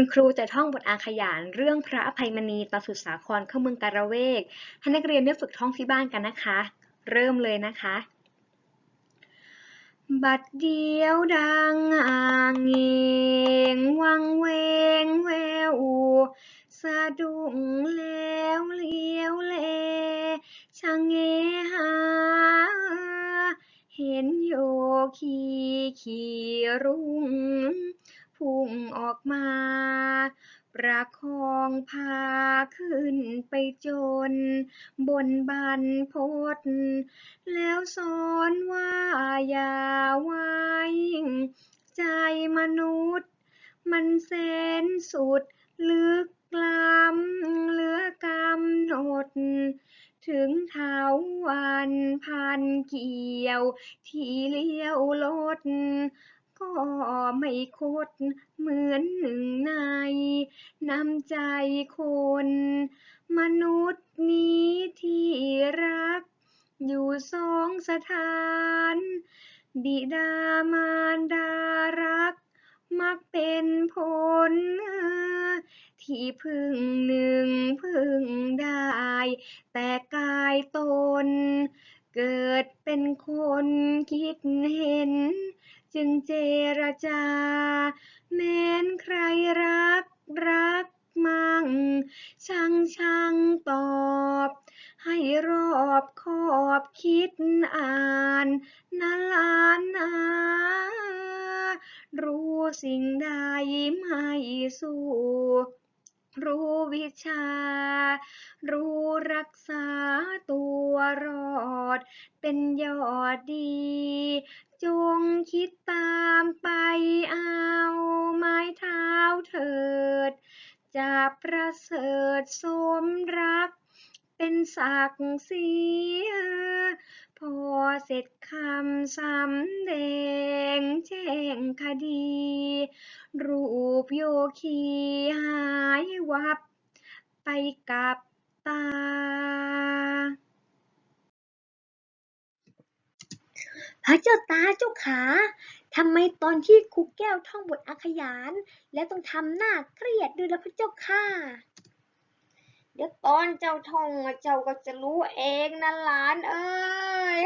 คุณครูจะท่องบทอาขยานเรื่องพระอภัยมณีตาสุดสาครเข้าเมืองการะเวก ให้นักเรียนได้ฝึกท่องที่บ้านกันนะคะ เริ่มเลยนะคะ บัดเดียวดังอ่างเงงวังเวงแววสะดุ้งแล้วเลี้ยวแลชะเงหาเห็นโยคีขี่รุ่ง พุ่งออกมา ประคองพาขึ้นไปจน บนบันพดแล้วสอนว่าอย่าไว้ใจมนุษย์ มันแสนสุดลึกล้ำเหลือกำหนด ถึงเท้าวันพันเกี่ยว ที่เลี้ยวลด ก็ไม่คดเหมือนหนึ่งในน้ำใจคน มนุษย์นี้ที่รัก อยู่สองสถาน บิดามารดารัก มักเป็นผล ที่พึ่งหนึ่งพึ่งได้ แต่กายตน เกิดเป็นคนคิดเห็น จึงเจรจา เม้นใครรักรักมั่งช่างช่างตอบ ให้รอบคอบคิดอ่านนาลานนารู้สิ่งใดไม่สู้ รู้วิชา รู้รักษาตัวรอด เป็นยอดดี จงคิดตามไปเอาไม้เท้าเถิด จะประเสริฐสมรัก เป็นศักดิ์ศรีพอเสร็จคำสำแดงแจ้งคดี รู ปโยคีหายวับ ไปกับตา พระเจ้าตาเจ้าขาทำไมตอนที่ครูแก้วท่องบทอาขยาน แล้วต้องทำหน้าเครียดด้วยล่ะพระเจ้าค่ะ เดี๋ยวตอนเจ้าท่องเจ้าก็จะรู้เองนะหลานเอ้ย